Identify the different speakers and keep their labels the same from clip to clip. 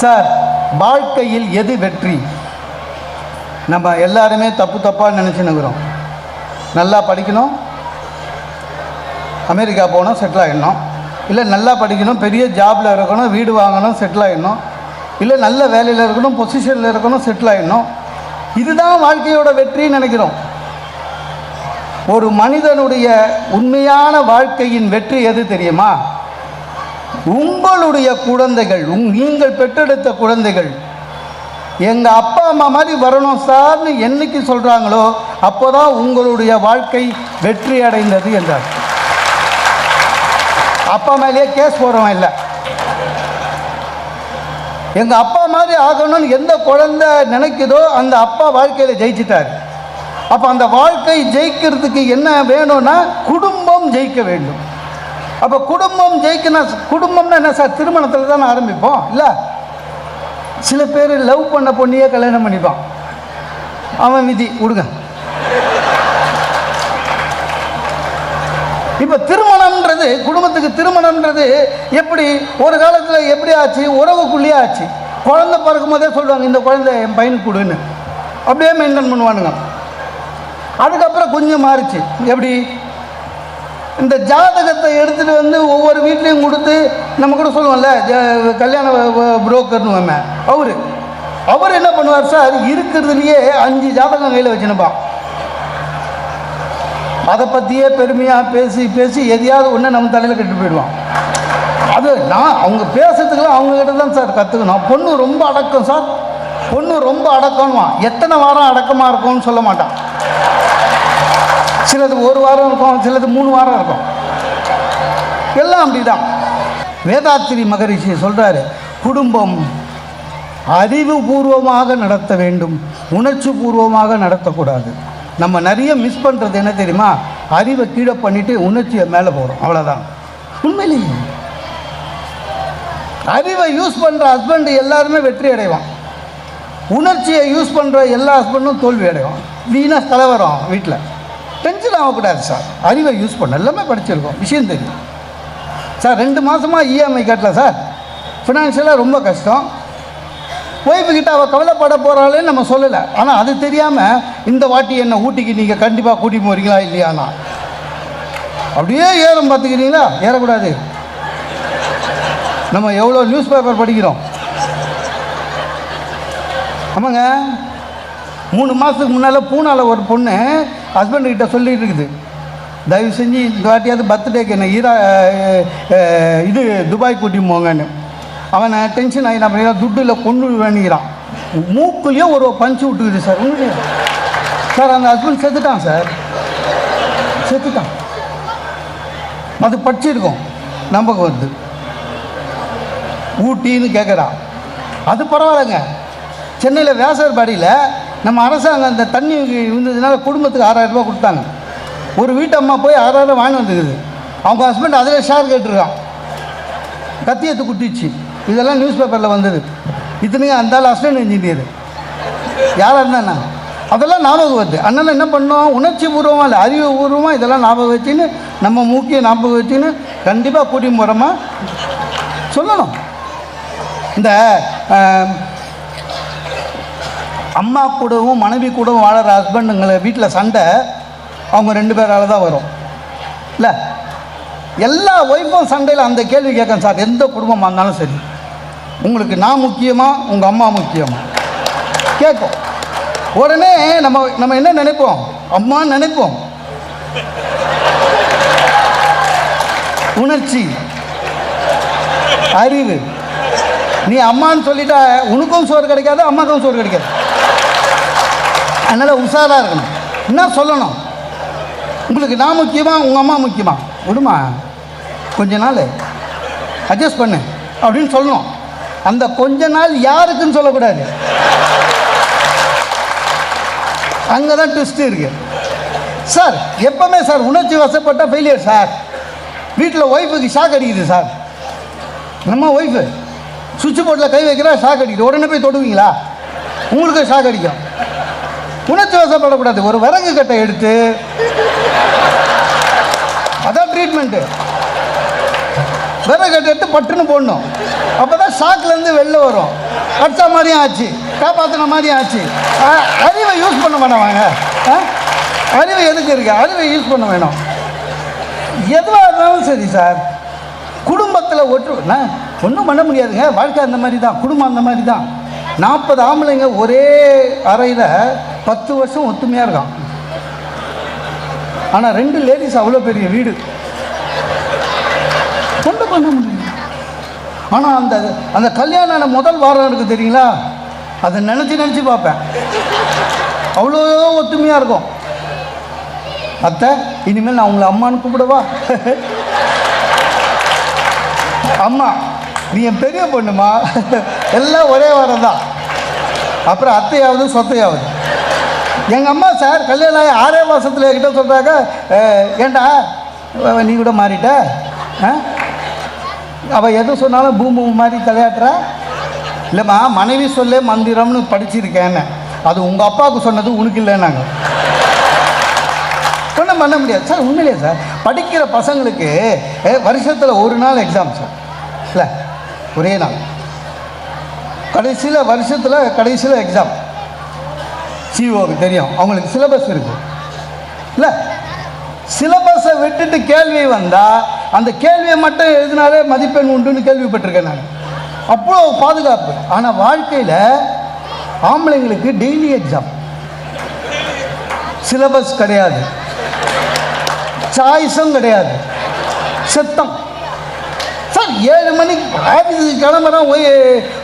Speaker 1: Sir வாழ்க்கையில் எது வெற்றி? நம்ம எல்லாருமே தப்பு தப்பாக நினச்சினுக்கிறோம் நல்லா படிக்கணும். அமெரிக்கா போகணும் செட்டில் ஆகிடணும் இல்லை நல்லா படிக்கணும் பெரிய ஜாபில் இருக்கணும் வீடு வாங்கணும் செட்டில் ஆகிடணும் இல்லை நல்ல வேலையில் இருக்கணும் பொசிஷனில் இருக்கணும் செட்டில் ஆகிடணும் இதுதான் வாழ்க்கையோட வெற்றின்னு நினைக்கிறோம். ஒரு மனிதனுடைய உண்மையான வாழ்க்கையின் வெற்றி எது தெரியுமா? உங்களுடைய குழந்தைகள் உங் நீங்கள் பெற்றெடுத்த குழந்தைகள் எங்கள் அப்பா அம்மா மாதிரி வரணும் சார்னு என்னைக்கு சொல்கிறாங்களோ அப்போ தான் உங்களுடைய வாழ்க்கை வெற்றி அடைந்தது என்றார். அப்பா மேலேயே கேஸ் போடுறவன் இல்லை. எங்கள் அப்பா மாதிரி ஆகணும்னு எந்த குழந்தை நினைக்குதோ அந்த அப்பா வாழ்க்கையில் ஜெயிச்சிட்டார். அப்போ அந்த வாழ்க்கை ஜெயிக்கிறதுக்கு என்ன வேணும்னா குடும்பம் ஜெயிக்க வேண்டும். அப்போ குடும்பம் ஜெயிக்கணும் குடும்பம்னா என்ன சார்? திருமணத்தில் தான் ஆரம்பிப்போம் இல்லை? சில பேர் லவ் பண்ண பொண்ணையே கல்யாணம் பண்ணிப்பான். அவன் விதி விடுங்க. இப்போ திருமணம்ன்றது குடும்பத்துக்கு திருமணம்ன்றது எப்படி ஒரு காலத்தில் எப்படி ஆச்சு? உறவுக்குள்ளேயே ஆச்சு. குழந்தை பிறக்கும் போதே சொல்லுவாங்க இந்த குழந்தை என் பையனுக்கு கொடுன்னு. அப்படியே மெயின்டைன் பண்ணுவானுங்க. அதுக்கப்புறம் கொஞ்சம் மாறுச்சு. எப்படி? இந்த ஜாதகத்தை எடுத்துகிட்டு வந்து ஒவ்வொரு வீட்லேயும் கொடுத்து நம்ம கூட சொல்லுவோம்ல கல்யாண புரோக்கர்னு நம்ம அவர். அவர் என்ன பண்ணுவார் சார் இருக்கிறதுலையே அஞ்சு ஜாதகம் கையில் வச்சுனுப்பான் அதை பற்றியே பெருமையாக பேசி பேசி எதையாவது ஒன்று நம்ம தலையில் கட்டு போயிடுவான். அது நான் அவங்க பேசுறதுக்குலாம் அவங்கக்கிட்ட தான் சார் கற்றுக்கணும் பொண்ணு ரொம்ப அடக்கம் சார். பொண்ணு ரொம்ப அடக்கணுவான் எத்தனை வாரம் அடக்கமாக இருக்கும்னு சொல்ல மாட்டான். சிலது ஒரு வாரம் இருக்கும் சிலது மூணு வாரம் இருக்கும். எல்லாம் அப்படிதான். வேதாத்திரி மகரிஷி சொல்றாரு குடும்பம் அறிவுபூர்வமாக நடத்த வேண்டும் உணர்ச்சி பூர்வமாக நடத்தக்கூடாது. நம்ம நிறைய மிஸ் பண்ணுறது என்ன தெரியுமா? அறிவை கீழே பண்ணிவிட்டு உணர்ச்சியை மேலே போகிறோம் அவ்வளோதான் உண்மையிலேயே. அறிவை யூஸ் பண்ணுற ஹஸ்பண்ட் எல்லாருமே வெற்றி அடைவான். உணர்ச்சியை யூஸ் பண்ணுற எல்லா ஹஸ்பண்டும் தோல்வி அடைவான். வீணாக தலைவரும் வீட்டில் டென்ஷன் ஆகக்கூடாது சார். அறிவை யூஸ் பண்ண. எல்லாமே படிச்சிருக்கோம். விஷயம் தெரியும். சார் ரெண்டு மாதமாக இஎம்ஐ கட்டல சார். ஃபினான்ஷியலாக ரொம்ப கஷ்டம். ஒய்ஃபுக்கிட்ட அவள் கவலைப்பட போகிறாளேன்னு நம்ம சொல்லலை. ஆனால் அது தெரியாமல் இந்த வாட்டி என்ன ஊட்டிக்கு நீங்கள் கண்டிப்பாக கூட்டிட்டு போகிறீங்களா இல்லையாண்ணா அப்படியே ஏறும் பார்த்துக்கிறீங்களா? ஏறக்கூடாது. நம்ம எவ்வளோ நியூஸ் பேப்பர் படிக்கிறோம். ஆமாங்க. மூணு மாதத்துக்கு முன்னால் பூனாவில் ஒரு பொண்ணு ஹஸ்பண்டுக்கிட்ட சொல்லிகிட்டு சொல்லிட்டு இருக்குது. தயவு செஞ்சு இந்த வாட்டியாவது பர்த்டேக்கு என்ன ஈரா இது துபாய் கூட்டி போங்கன்னு. அவனை டென்ஷன் ஆகி நம்ம துட்டில் கொண்டு வேணுங்கிறான். மூக்குலேயே ஒரு பஞ்சு விட்டுக்குது சார் உண்மையிலே. சார் அந்த ஹஸ்பண்ட் செத்துட்டான் சார் செத்துட்டான். அது படிச்சிருக்கோம். நம்பகம் வருது. ஊட்டின்னு கேட்குறான் அது பரவாயில்லைங்க. சென்னையில் வேசர்பாடியில் நம்ம அரசாங்கம் அந்த தண்ணி இருந்ததுனால குடும்பத்துக்கு ஆறாயிரம் ரூபாய் கொடுத்தாங்க. ஒரு வீட்டு அம்மா போய் ஆறாயிரம் வாங்கி வந்துக்குது அவங்க ஹஸ்பண்ட் அதில் ஷேர் கேட்டிருக்கான். கத்தியத்து குட்டிச்சு இதெல்லாம் நியூஸ் பேப்பரில் வந்தது. இத்தனையும் அந்த ஆள் அசிஸ்டன்ட் இன்ஜினியர் யாராக இருந்தா அதெல்லாம் ஞாபகம் வருது. அண்ணன் என்ன பண்ணோம் உணர்ச்சி பூர்வமாக இல்லை அறிவு பூர்வமாக இதெல்லாம் ஞாபகம் வச்சுன்னு நம்ம மூக்கிய ஞாபகம் வச்சுன்னு கண்டிப்பாக கூட்டின்னு போகிறோமா சொல்லணும். இந்த அம்மா கூடவும் மனைவி கூடவும் வாழற ஹஸ்பண்டுங்களை வீட்டில் சண்டை அவங்க ரெண்டு பேரால் தான் வரும். இல்லை? எல்லா ஒய்ஃபும் சண்டையில் அந்த கேள்வி கேட்கும் சார். எந்த குடும்பமாக இருந்தாலும் சரி. உங்களுக்கு நான் முக்கியமா உங்கள் அம்மா முக்கியமா? கேட்கும் உடனே நம்ம நம்ம என்ன நினைப்போம்? அம்மான்னு நினைப்போம். உணர்ச்சி அறிவு. நீ அம்மான்னு சொல்லிட்டா உனக்கும் சோறு கிடைக்காது அம்மாக்கும் சோறு கிடைக்காது. அதனால் உஷாராக இருக்கணும். என்ன சொல்லணும்? உங்களுக்கு நான் முக்கியமா உங்கள் அம்மா முக்கியமா? விடுமா? கொஞ்ச நாள். அட்ஜஸ்ட் பண்ணு. அப்படின்னு சொல்லணும். அந்த கொஞ்ச நாள் யாருக்குன்னு சொல்லக்கூடாது. அங்கே தான் ட்விஸ்ட்டு இருக்கு. சார் எப்பவுமே சார் உணர்ச்சி வசப்பட்ட ஃபெயிலியர் சார் வீட்டில் ஒய்ஃபுக்கு ஷாக் அடிக்குது சார் நம்ம ஒய்ஃபு சுவிட்ச் போர்டில் கை வைக்கிறா ஷாக் அடிக்குது. உடனே போய் தொடுவீங்களா? உங்களுக்கு ஷாக் அடிக்கும். உணர்ச்சி வசப்படக்கூடாது. ஒரு விறகு கட்டை எடுத்து அதான் ட்ரீட்மெண்ட்டு விறகு கட்டை எடுத்து பட்டுன்னு போடணும். அப்போ தான் ஷாக்லேருந்து வெளில வரும். அடிச்ச மாதிரியும் ஆச்சு. காப்பாற்றின மாதிரியும் ஆச்சு. அறிவை யூஸ் பண்ண வேணாமாங்க ஆ? அறிவு எதுக்கு இருக்கு? அறிவை யூஸ் பண்ண வேணும். எதுவாக இருந்தாலும் சரி சார் குடும்பத்தில் ஒற்று ஒன்றும் பண்ண முடியாதுங்க. வாழ்க்கை அந்த மாதிரி தான் குடும்பம் அந்த மாதிரி தான் நாற்பது ஆம்பளைங்க ஒரே அறையில் பத்து வருஷம் ஒத்துமையாக இருக்கான். ஆனால் ரெண்டு லேடிஸ் அவ்வளோ பெரிய வீடு. ஒன்றும் பண்ண முடியும் ஆனால் அந்த அந்த கல்யாணம் ஆன முதல் வாரம் இருக்குது தெரியுங்களா? அதை நினச்சி நினச்சி பார்ப்பேன். அவ்வளோ ஒத்துமையாக இருக்கும். அத்தை இனிமேல் நான் உங்களை அம்மான்னு கூப்பிடவா? அம்மா நீ என் பெரிய பொண்ணுமா? எல்லாம் ஒரே வாரம் தான் அப்புறம் அத்தையாவது சொத்தையாவது. எங்கள் அம்மா சார் கல்யாணம் ஆகி ஆறே மாதத்தில் என்கிட்ட சொல்கிறாங்க ஏண்டா? நீ கூட மாறிட்ட? அவள் எது சொன்னாலும் பூமி மாதிரி தலையாட்டுற. இல்லைம்மா மனைவி சொல்லே மந்திரம்னு படிச்சிருக்கேன்னு. அது உங்கள் அப்பாவுக்கு சொன்னது உனக்கு இல்லைன்னாங்க. ஒன்றும் பண்ண முடியாது. சார் உண்மையிலே சார் படிக்கிற பசங்களுக்கு வருஷத்தில் ஒரு நாள் எக்ஸாம் சார். இல்லை ஒரே நாள் கடைசியில் வருஷத்தில் கடைசியில் எக்ஸாம் சிஓக்கு தெரியும். அவங்களுக்கு சிலபஸ் இருக்கு. இல்லை? சிலபஸை விட்டுட்டு கேள்வி வந்தால் அந்த கேள்வியை மட்டும் எழுதினாலே மதிப்பெண் உண்டுன்னு கேள்விப்பட்டிருக்கேன் நான். அவ்வளோ பாதுகாப்பு. ஆனால் வாழ்க்கையில் ஆம்பளைங்களுக்கு டெய்லி எக்ஸாம் சிலபஸ் கிடையாது. சாய்ஸும் கிடையாது. சத்தம். சார் ஏழு மணிக்கு ஆஃபீஸுக்கு கிளம்புறோம் ஒய்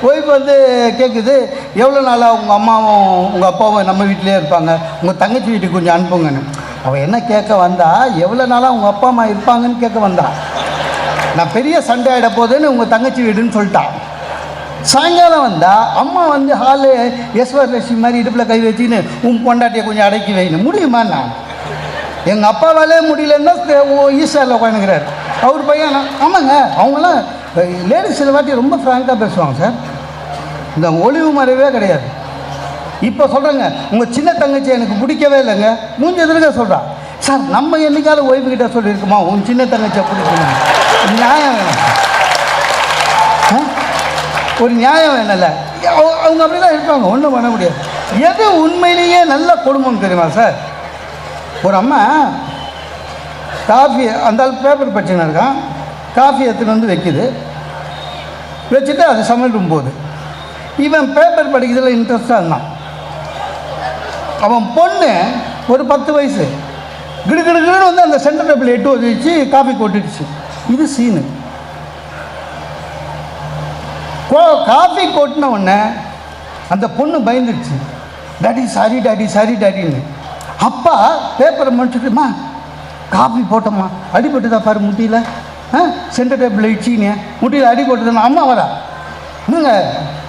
Speaker 1: ஒய்ஃப் வந்து கேட்குது எவ்வளோ நாளாக உங்கள் அம்மாவும் உங்கள் அப்பாவும் நம்ம வீட்டிலே இருப்பாங்க. உங்கள் தங்கச்சி வீட்டுக்கு கொஞ்சம் அனுப்புங்கன்னு. அவள் என்ன கேட்க வந்தா எவ்வளோ நாளாக உங்கள் அப்பா அம்மா இருப்பாங்கன்னு கேட்க வந்தா. நான் பெரிய சண்டை ஆகிட போகுதுன்னு உங்கள் தங்கச்சி வீடுன்னு சொல்லிட்டான் சாயங்காலம் வந்தால் அம்மா வந்து ஹாலு யஸ்வர் லட்சுமி மாதிரி இடுப்பில் கை வச்சுன்னு உன் பொண்டாட்டியை கொஞ்சம் அடக்கி வைன்னு. முடியுமா நான்? எங்கள் அப்பாவாலே முடியலன்னா ஈஸ்வரில் உட்காந்துக்கிறார். அவர் பையன் ஆமாங்க அவங்களாம் லேடிஸ் சில வாட்டி ரொம்ப ஃப்ராங்காக பேசுவாங்க சார் இந்த ஒளிவு மறைவே கிடையாது. இப்போ சொல்கிறேங்க உங்கள் சின்ன தங்கச்சி எனக்கு பிடிக்கவே இல்லைங்க. மூஞ்சி எதிர்க்க சொல்கிறா சார் நம்ம என்னைக்காவது ஒய்ஃபு கிட்ட சொல்லியிருக்குமா உன் சின்ன தங்கச்சியை பிடிக்கணும் நியாயம் வேணும். ஆ? ஒரு நியாயம் வேணும்ல அவங்க- அவங்க அப்படி தான் இருப்பாங்க ஒன்றும் பண்ண முடியாது. எது உண்மையிலேயே நல்ல குடும்பம் தெரியுமா சார் ஒரு அம்மா காஃபி அந்த பேப்பர் படிச்சுன்னு இருக்கான் காஃபி எடுத்துன்னு வந்து வைக்குது. வச்சுட்டு அது சமையல் போகுது இவன் பேப்பர் படிக்கிறதுல இன்ட்ரெஸ்டாக இருந்தான். அவன் பொண்ணு ஒரு பத்து வயசு. கிடுகிடுன்னு வந்து அந்த சென்டர் டேபிள் எட்டு வச்சு காஃபி கொட்டிடுச்சு. இது சீனு கோ- காஃபி கொட்டின உடனே அந்த பொண்ணு பயந்துடுச்சு. டாடி சாரி டாடி சாரி டாடின்னு அப்பா பேப்பரை முடிச்சுட்டுமா காப்பி போட்டோம்மா. அடிபட்டுதா பாரு முட்டியில். ஆ சென்டர் டேபிள் இடிச்சிங்க முட்டியில் அடி அம்மா வரா. என்னங்க?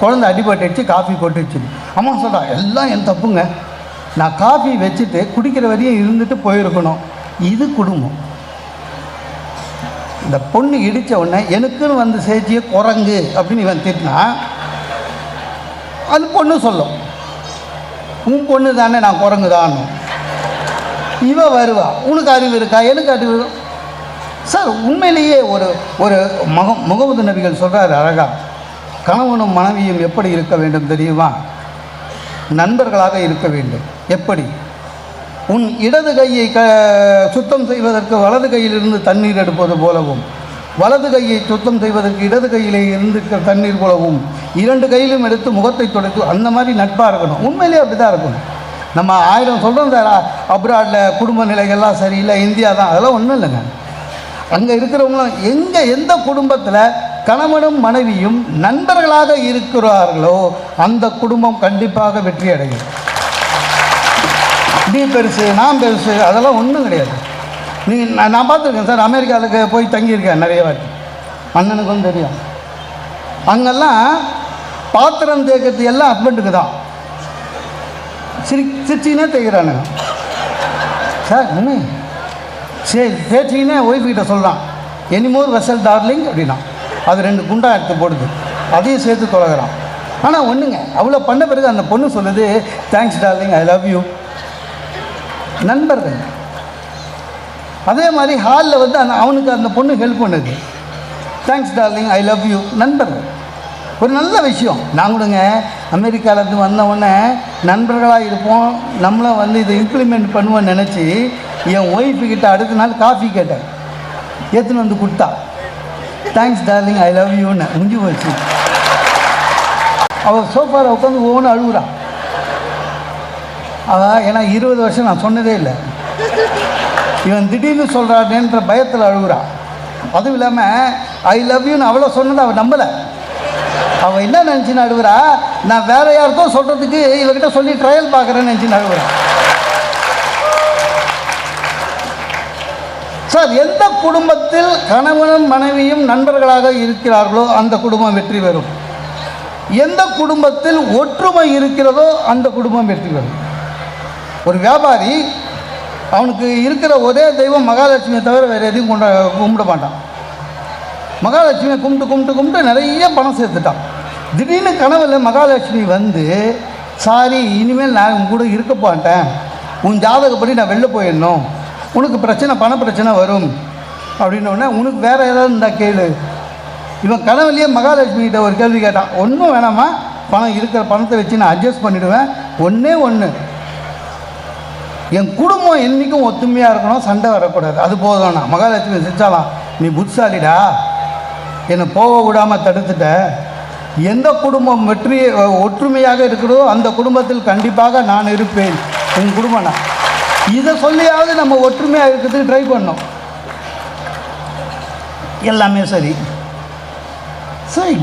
Speaker 1: குழந்தை அடிபட்டுச்சு காஃபி போட்டுச்சு அம்மா சொல்கிறா எல்லாம் என் தப்புங்க. நான் காஃபி வச்சுட்டு குடிக்கிற வரையும் இருந்துட்டு போயிருக்கணும். இது குடும்பம். இந்த பொண்ணு இடித்த உடனே எனக்குன்னு வந்து சேர்த்திய குரங்கு அப்படின்னு இவன் திட்டினா அந்த பொண்ணு சொல்லும். உன் பொண்ணு தானே நான் குரங்கு தான் இவ வருவா. உனக்கு அறிவு இருக்கா? எனக்கு அறிவு சார் உண்மையிலேயே ஒரு ஒரு முக முகமது நபிகள் சொல்கிறார் அழகா. கணவனும் மனைவியும் எப்படி இருக்க வேண்டும் தெரியுமா? நண்பர்களாக இருக்க வேண்டும். எப்படி? உன் இடது கையை க சுத்தம் செய்வதற்கு வலது கையிலிருந்து தண்ணீர் எடுப்பது போலவும் வலது கையை சுத்தம் செய்வதற்கு இடது கையிலே இருந்து தண்ணீர் போலவும் இரண்டு கையிலும் எடுத்து முகத்தை துடைத்து அந்த மாதிரி நட்பாக இருக்கணும். உண்மையிலேயே அப்படி தான் இருக்கணும். நம்ம ஆயிரம் சொல்கிறோம் சார் அப்ராடில் குடும்ப நிலைகள்லாம் சரியில்லை இந்தியா தான் அதெல்லாம் ஒன்றும் இல்லைங்க. அங்கே இருக்கிறவங்களும் எங்கே எந்த குடும்பத்தில் கணவனும் மனைவியும் நண்பர்களாக இருக்கிறார்களோ அந்த குடும்பம் கண்டிப்பாக வெற்றி அடையும். நீ பெருசு நான் பெருசு அதெல்லாம் ஒன்றும் கிடையாது. நீ நான் நான் பார்த்துருக்கேன் சார் அமெரிக்காவுக்கு போய் தங்கியிருக்கேன் நிறைய வாட்டி. அண்ணனுக்கும் தெரியும். அங்கெல்லாம் பாத்திரம் தேக்கத்து எல்லாம் ஹஸ்பண்டுக்கு தான். சிரி சிரிச்சினே தைக்கிறானுங்க சார் என்ன? சரி பேச்சினே ஒய்ஃப்கிட்ட சொல்கிறான் எனிமோர் வெசல் டார்லிங் அப்படின்னா அது ரெண்டு குண்டா எடுத்து போடுது. அதையும் சேர்த்து தொலைகிறான். ஆனால் ஒன்றுங்க அவ்வளோ பண்ண பிறகு அந்த பொண்ணு சொல்லுது thanks darling I love you நண்பர்கள். அதே மாதிரி ஹாலில் வந்து அந்த அவனுக்கு அந்த பொண்ணு ஹெல்ப் பண்ணுது. Thanks darling I love you நண்பர்கள். ஒரு நல்ல விஷயம். நான் கூடங்க அமெரிக்காவிலேருந்து வந்தவுடனே நண்பர்களாக இருப்போம். நம்மளும் வந்து இதை இம்ப்ளிமெண்ட் பண்ணுவோம்னு நினச்சி என் ஒய்ஃபுக்கிட்ட அடுத்த நாள் காஃபி கேட்டேன். எடுத்துன்னு வந்து கொடுத்தா. தேங்க்ஸ் டார்லிங் ஐ லவ் யூன்னு முடிஞ்சு போச்சு. அவள் சோஃபாவில் உட்காந்து ஒவ்வொன்று அழுகுறான் அவள் ஏன்னா இருபது வருஷம் நான் சொன்னதே இல்லை. இவன் திடீர்னு சொல்கிறானேன்ற பயத்தில் அழுகுறான் அதுவும் இல்லாமல் ஐ லவ் யூன்னு அவ்வளோ சொன்னதை அவள் நம்பலை. அவன் என்ன நினச்சின்னு அழுகுறா நான் வேற யாருக்கோ சொல்கிறதுக்கு இவர்கிட்ட சொல்லி ட்ரையல் பார்க்குறேன்னு நினச்சின்னு அழுகுறான் சார் எந்த குடும்பத்தில் கணவனும் மனைவியும் நண்பர்களாக இருக்கிறார்களோ அந்த குடும்பம் வெற்றி பெறும். எந்த குடும்பத்தில் ஒற்றுமை இருக்கிறதோ அந்த குடும்பம் வெற்றி பெறும். ஒரு வியாபாரி அவனுக்கு இருக்கிற ஒரே தெய்வம் மகாலட்சுமியை தவிர வேறு எதையும் கொண்ட கும்பிட மாட்டான். மகாலட்சுமியை கும்பிட்டு கும்பிட்டு கும்பிட்டு நிறைய பணம் சேர்த்துட்டான். திடீர்னு கனவில் மகாலட்சுமி வந்து சாரி இனிமேல் நான் உன் கூட இருக்க மாட்டேன். உன் ஜாதகப்படி நான் வெளில போயிடணும். உனக்கு பிரச்சனை பண பிரச்சனை வரும். அப்படின்னோடனே உனக்கு வேறு ஏதாவது இருந்தால் கேளு. இவன் கனவுலேயே மகாலட்சுமி கிட்ட ஒரு கேள்வி கேட்டான். ஒன்றும் வேணாமா பணம் இருக்கிற பணத்தை வச்சு நான் அட்ஜஸ்ட் பண்ணிவிடுவேன் ஒன்றே ஒன்று என் குடும்பம் என்றைக்கும் ஒத்துமையாக இருக்கணும். சண்டை வரக்கூடாது. அது போதும்ண்ணா மகாலட்சுமி செஞ்சாலாம் நீ புத்தாலிடா என்னை போக விடாமல் தடுத்துட்ட. எந்த குடும்பம் வெற்றி ஒற்றுமையாக இருக்கிறதோ அந்த குடும்பத்தில் கண்டிப்பாக நான் இருப்பேன். உன் குடும்பம்னா இதை சொல்லியாவது நம்ம ஒற்றுமையாக இருக்கிறதுக்கு ட்ரை பண்ணோம் எல்லாமே சரி. சரி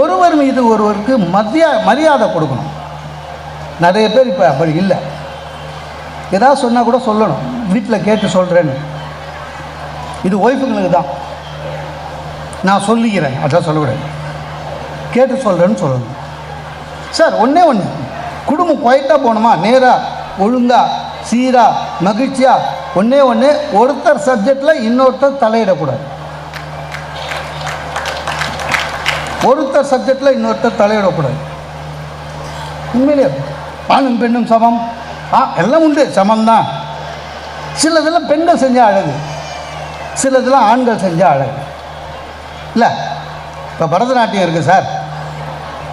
Speaker 1: ஒருவர் மீது ஒருவருக்கு மத்திய மரியாதை கொடுக்கணும். நிறைய பேர் இப்போ அப்படி இல்லை. ஏதாவது சொன்னால் கூட சொல்லணும். வீட்டில் கேட்டு சொல்கிறேன்னு இது ஒய்ஃபுங்களுக்கு தான். நான் சொல்லிக்கிறேன். அதான் சொல்லக்கூடாது கேட்டு சொல்கிறேன்னு சொல்லணும் சார் ஒன்றே ஒன்று குடும்பம் குவைட்டாக போகணுமா? நேராக ஒழுங்காக சீராக மகிழ்ச்சியாக ஒன்றே ஒன்று ஒருத்தர் சப்ஜெக்டில் இன்னொருத்தர் தலையிடக்கூடாது. ஒருத்தர் சப்ஜெக்டில் இன்னொருத்தர் தலையிடக்கூடாது. உண்மையிலே ஆணும் பெண்ணும் சமம். ஆ எல்லாம் உண்டு சமம்தான். சிலதெல்லாம் பெண்கள் செஞ்சால் அழகு. சிலதெல்லாம் ஆண்கள் செஞ்சால் அழகு. இல்லை இப்போ பரதநாட்டியம் இருக்குது சார்.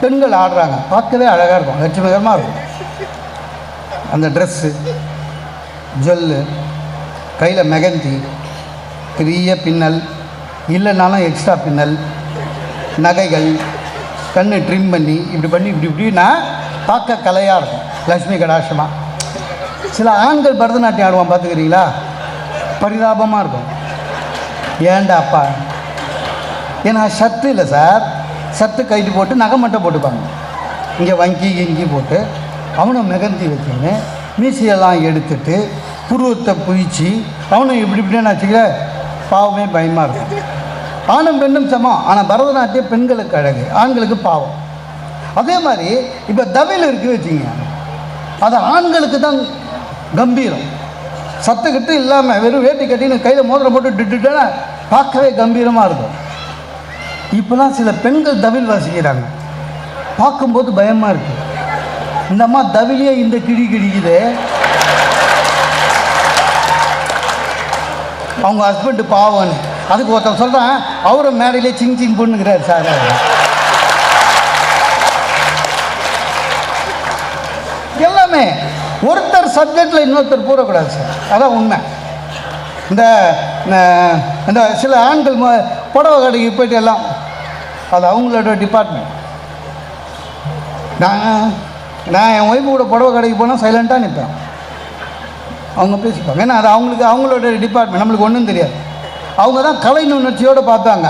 Speaker 1: பெண்கள் ஆடுறாங்க. பார்க்கவே அழகாக இருக்கும். லட்சுமிகரமாக இருக்கும். அந்த ட்ரெஸ்ஸு ஜொல்லு கையில் மெகந்தி பெரிய பின்னல் இல்லைனாலும் எக்ஸ்ட்ரா பின்னல் நகைகள் கண்ணு ட்ரிம் பண்ணி இப்படி பண்ணி இப்படி இப்படின்னா பார்க்க கலையாக இருக்கும். லக்ஷ்மி கடாட்சமாக சில ஆண்கள் பரதநாட்டியம் ஆடுவான் பார்த்துக்கிறீங்களா? பரிதாபமாக இருக்கும். ஏண்டாப்பா ஏன்னா சத்து இல்லை சார். சத்து கயிறு போட்டு நகை மட்டும் போட்டுப்பாங்க. இங்கே வங்கி இங்கி போட்டு அவனை மிகந்தி வச்சுன்னு மீசையெல்லாம் எடுத்துட்டு புருவத்தை புயிச்சு அவனும் இப்படி இப்படின்னு வச்சுக்கிற? பாவமே பயமாக இருக்கும் ஆணும் பெண்ணும் சமம். ஆனால் பரதநாட்டியம் பெண்களுக்கு அழகு ஆண்களுக்கு பாவம். அதே மாதிரி இப்போ தவில் இருக்கு வச்சுங்க அது ஆண்களுக்கு தான் கம்பீரம். சத்துக்கிட்டு இல்லாமல் வெறும் வேட்டி கட்டின்னு கையில் மோதிரம் போட்டு டிட்டுட்டேன்னா பார்க்கவே கம்பீரமாக இருக்கும். இப்போலாம் சில பெண்கள் தவில் வாசிக்கிறாங்க பார்க்கும்போது பயமாக இருக்குது இந்த அம்மா தவிலியே இந்த கிழி கிழிக்குது அவங்க ஹஸ்பண்டு பாவம்னு அதுக்கு ஒருத்தன் சொல்கிறான் அவரும் மேடையிலே சிங் சிங் பொண்ணுங்கிறார் சார். எல்லாமே ஒருத்தர் சப்ஜெக்டில் இன்னொருத்தர் கூறக்கூடாது சார். அதான் உண்மை. இந்த இந்த சில ஆண்கள் புடவை கடைக்கு போயிட்டு எல்லாம் அது அவங்களோட டிபார்ட்மெண்ட் நான் நான் என் ஒய்ஃபு கூட புடவை கடைக்கு போனால் சைலண்ட்டாக நிற்பேன் அவங்க பேசிப்பாங்க. ஏன்னா அது அவங்களுக்கு அவங்களோட டிபார்ட்மெண்ட் நம்மளுக்கு ஒன்றும் தெரியாது. அவங்க தான் கலை நுணர்ச்சியோடு பார்ப்பாங்க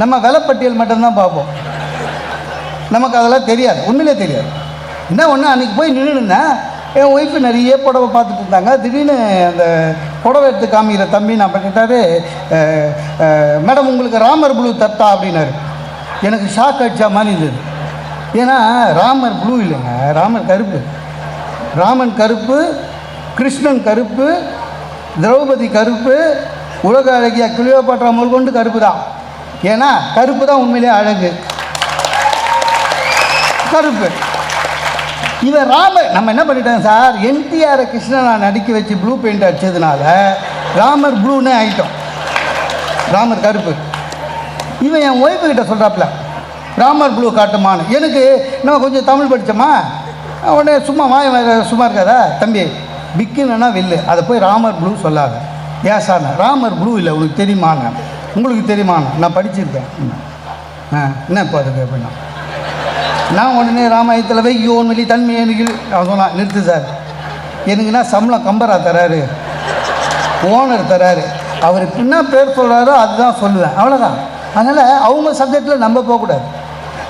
Speaker 1: நம்ம விலைப்பட்டியல் மட்டும்தான் பார்ப்போம். நமக்கு அதெல்லாம் தெரியாது. உண்மையிலே தெரியாது. என்ன ஒன்று அன்றைக்கி போய் நின்றுனேன் என் ஒய்ஃபு நிறைய புடவை பார்த்துட்டு இருந்தாங்க. திடீர்னு அந்த புடவை எடுத்து காமிக்கிற தம்பி நான் பண்ணிட்டாரு மேடம் உங்களுக்கு ராமர் ப்ளூ தத்தா அப்படின்னாரு. எனக்கு ஷாக் அடிச்சா மாதிரி இருந்தது. ஏன்னா ராமர் ப்ளூ இல்லைங்க. ராமர் கருப்பு. ராமன் கருப்பு கிருஷ்ணன் கருப்பு திரௌபதி கருப்பு உலக அழகிய கிளியோபாட்ரா முதல் கொண்டு கருப்பு தான். ஏன்னா கருப்பு தான் உண்மையிலே அழகு. கருப்பு. இவன் ராமர் நம்ம என்ன பண்ணிட்டோம் சார்? என்டிஆர் கிருஷ்ணனை நடிக்க வச்சு ப்ளூ பெயிண்ட் அடித்ததுனால ராமர் ப்ளூன்னு ஆயிட்டோம். ராமர் கருப்பு. இவன் என் ஒய்ஃபு கிட்ட சொல்கிறாப்புல ராமர் ப்ளூ காட்டுமான்னு. எனக்கு நம்ம கொஞ்சம் தமிழ் படித்தோமா உடனே சும்மா வாய சும்மா இருக்காதா தம்பி. பிக்குன்னா வெல்லு. அதை போய் ராமர் ப்ளூ சொல்லாத. ஏன் சார்? ராமர் ப்ளூ இல்லை. உனக்கு தெரியுமாங்க உங்களுக்கு தெரியுமாங்க நான் படிச்சிருக்கேன். ஆ என்ன இப்போ அதுக்கு அப்படின்னா நான் உடனே ராமாயணத்தில் போய் யோன் வெளி தன்மை எனக்கு அவன் சொன்னான் நிறுத்து சார். எனக்குன்னா சம்பளம் கம்பரா தராரு. ஓனர் தராரு. அவர் என்ன பேர் சொல்கிறாரோ அதுதான் சொல்லுவேன். அவ்வளோதான் அதனால் அவங்க சப்ஜெக்டில் நம்ம போகக்கூடாது.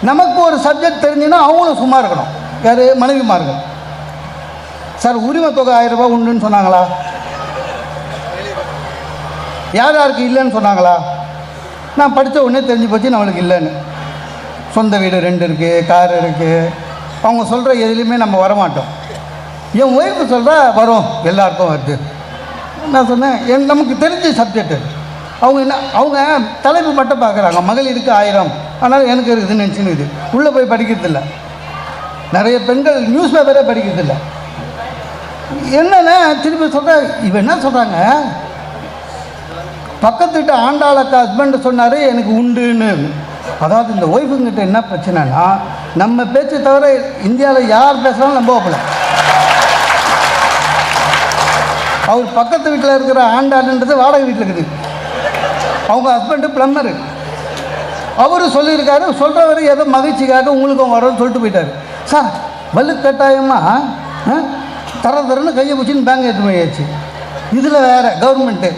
Speaker 1: நமக்கு ஒரு சப்ஜெக்ட் தெரிஞ்சுன்னா அவங்களும் சும்மா இருக்கணும். யார்? மனைவிமார்கள். சார் உரிமை தொகை ஆயிரம் ரூபாய் உண்டுன்னு சொன்னாங்களா? யார் யாருக்கு இல்லைன்னு சொன்னாங்களா? நான் படித்த உடனே தெரிஞ்சு போச்சு நம்மளுக்கு இல்லைன்னு. சொந்த வீடு ரெண்டு இருக்குது கார் இருக்குது அவங்க சொல்கிற எதுலேயுமே நம்ம வரமாட்டோம். என் ஒய்ஃபு சொல்கிறா வரும் எல்லாருக்கும் வருது. நான் சொன்னேன் என் நமக்கு தெரிஞ்ச சப்ஜெக்டு அவங்க என்ன அவங்க தலைப்பு மட்டும் பார்க்குறாங்க. மகளிருக்கு ஆயிரம். ஆனால் எனக்கு இருக்குதுன்னு நினச்சின்னு உள்ளே போய் படிக்கிறதில்ல நிறைய பெண்கள் நியூஸ் பேப்பரே படிக்கிறதில்ல என்னென்ன திருப்பி சொல்கிற இவன் என்ன சொல்கிறாங்க பக்கத்து வீட்டு ஆண்டாளக்க ஹஸ்பண்ட் சொன்னார் எனக்கு உண்டுன்னு. அதாவது இந்த ஒய்ஃபுங்கிட்ட என்ன பிரச்சனைனா நம்ம பேச்சு தவிர இந்தியாவில் யார் பேசுகிறாலும் நம்ப வைப்பல அவர் பக்கத்து வீட்டில் இருக்கிற ஆண்டாளுன்றது வாடகை வீட்டில் இருக்குது. அவங்க ஹஸ்பண்டு பிளம்பரு அவரு சொல்லியிருக்காரு சொல்கிறவர் ஏதோ மகிழ்ச்சிக்காக உங்களுக்கும் வரும்னு சொல்லிட்டு போயிட்டார். சார் வலுக்கட்டாயமாக தர தரன்னு கையை பிடிச்சின்னு பேங்க் எடுத்து போயாச்சு. இதில் வேறு கவர்மெண்ட்டு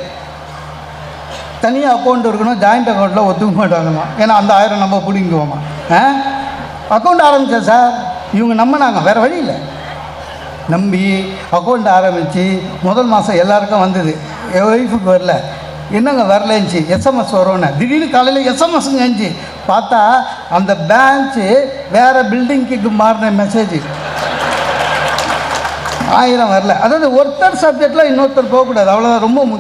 Speaker 1: தனியாக அக்கௌண்ட் இருக்கணும் ஜாயிண்ட் அக்கௌண்ட்டில் ஒத்துக்க மாட்டாங்கம்மா. ஏன்னா அந்த ஆயிரம் நம்ம பிடிங்குவோமா ஆ? அக்கௌண்ட் ஆரம்பித்தேன் சார் இவங்க நம்பினாங்க வேறு வழி இல்லை. நம்பி அக்கௌண்ட் ஆரம்பித்து முதல் மாதம் எல்லாருக்கும் வந்தது. என் ஒய்ஃபுக்கு வரல. என்னங்க வரலன்ச்சு? எஸ்எம்எஸ் வரும்னு. திடீர்னு காலையில் எஸ்எம்எஸ்ங்க இருந்துச்சு பார்த்தா அந்த பேங்க்கு வேறு பில்டிங்க்கு மாறின மெசேஜ் ஆயிரம் வரல. அதாவது ஒருத்தர் சப்ஜெக்டில் இன்னொருத்தர் போகக்கூடாது. அவ்வளோதான் ரொம்ப முக்கியம்.